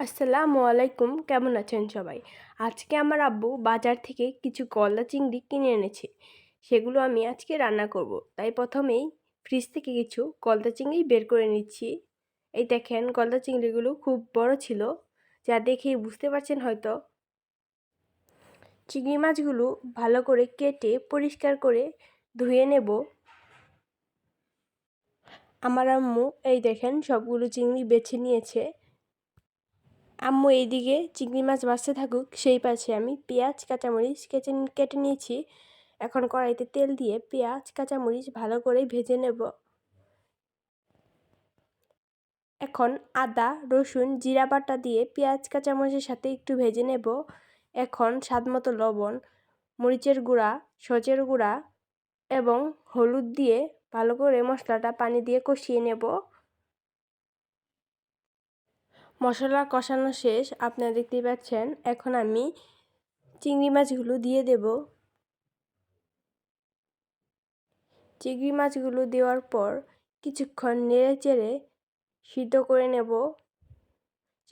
আসসালামু আলাইকুম, কেমন আছেন সবাই? আজকে আমার আব্বু বাজার থেকে কিছু গলদা চিংড়ি কিনে এনেছে। সেগুলো আমি আজকে রান্না করব। তাই প্রথমেই ফ্রিজ থেকে কিছু গলদা চিংড়ি বের করে নিচ্ছি। এই দেখেন, গলদা চিংড়িগুলো খুব বড় ছিল, যা দেখেই বুঝতে পারছেন হয়তো। চিংড়ি মাছগুলো ভালো করে কেটে পরিষ্কার করে ধুয়ে নেব। আমার আম্মু, এই দেখেন, সবগুলো চিংড়ি বেছে নিয়েছে। আম্মু এইদিকে চিংড়ি মাছ বাঁচতে থাকুক, সেই পাশে আমি পেঁয়াজ, কাঁচামরিচ কেটে কেটে নিয়েছি। এখন কড়াইতে তেল দিয়ে পেঁয়াজ, কাঁচামরিচ ভালো করে ভেজে নেব। এখন আদা, রসুন, জিরা বাটা দিয়ে পেঁয়াজ, কাঁচামরিচের সাথে একটু ভেজে নেব। এখন স্বাদ মতো লবণ, মরিচের গুঁড়া সচের গুঁড়া এবং হলুদ দিয়ে ভালো করে মশলাটা পানি দিয়ে কষিয়ে নেব। মশলা কষানো শেষ, আপনারা দেখতেই পাচ্ছেন, এখন আমি চিংড়ি মাছগুলো দিয়ে দেব। চিংড়ি মাছগুলো দেওয়ার পর কিছুক্ষণ নেড়ে চেড়ে সিদ্ধ করে নেব।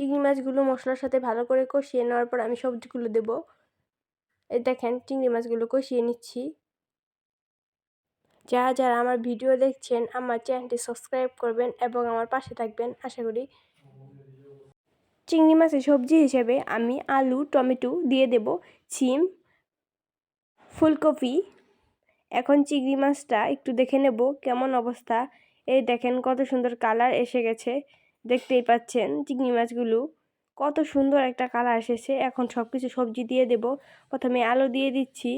চিংড়ি মাছগুলো মশলার সাথে ভালো করে কষিয়ে নেওয়ার পর আমি সবজিগুলো দেব। এই দেখেন, চিংড়ি মাছগুলো কষিয়ে নিচ্ছি। যারা যারা আমার ভিডিও দেখছেন, আমার চ্যানেলটি সাবস্ক্রাইব করবেন এবং আমার পাশে থাকবেন, আশা করি চিংড়ি মাছের সবজি হিসেবে আমি আলু, টমেটো দিয়ে দেব সিম ফুলকপি। এখন চিংড়ি মাছটা একটু দেখে নেব কেমন অবস্থা। এই দেখেন কত সুন্দর কালার এসে গেছে। দেখতেই পাচ্ছেন চিংড়ি মাছগুলো কত সুন্দর একটা কালার এসেছে। এখন সব কিছু সবজি দিয়ে দেব। প্রথমে আলু দিয়ে দিচ্ছি।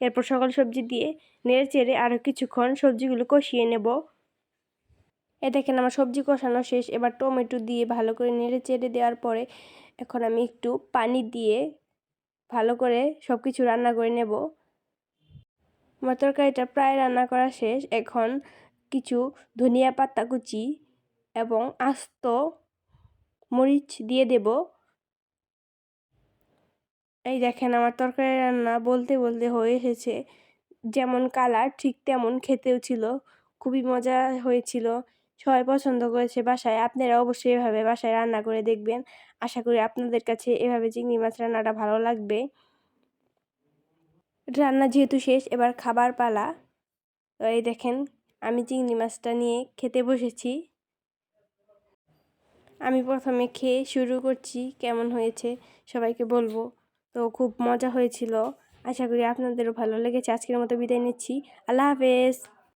এরপর সকল সবজি দিয়ে নেড়ে চেড়ে আরও কিছুক্ষণ সবজিগুলো কষিয়ে নেব। এ দেখেন আমার সবজি কষানো শেষ। এবার টমেটো দিয়ে ভালো করে নেড়ে চেড়ে দেওয়ার পরে এখন আমি একটু পানি দিয়ে ভালো করে সব কিছু রান্না করে নেব। আমার তরকারিটা প্রায় রান্না করা শেষ। এখন কিছু ধনিয়া পাতা কুচি এবং আস্ত মরিচ দিয়ে দেব। এই দেখেন আমার তরকারি রান্না বলতে বলতে হয়ে এসেছে। যেমন কালার ঠিক তেমন খেতেও ছিল। খুবই মজা হয়েছিল। সবাই পছন্দ করেছে বাসায়, আপনারা অবশ্যই এভাবে বাসায় রান্না করে দেখবেন। আশা করি আপনাদের কাছে এভাবে চিংড়ি মাছ রান্নাটা ভালো লাগবে। রান্না যেহেতু শেষ, এবার খাবার পালা। তো এই দেখেন, আমি চিংড়ি মাছটা নিয়ে খেতে বসেছি। আমি প্রথমে খেয়ে শুরু করছি, কেমন হয়েছে সবাইকে বলব। তো খুব মজা হয়েছিল। আশা করি আপনাদেরও ভালো লেগেছে। আজকের মতো বিদায় নিচ্ছি। আল্লাহ হাফেজ।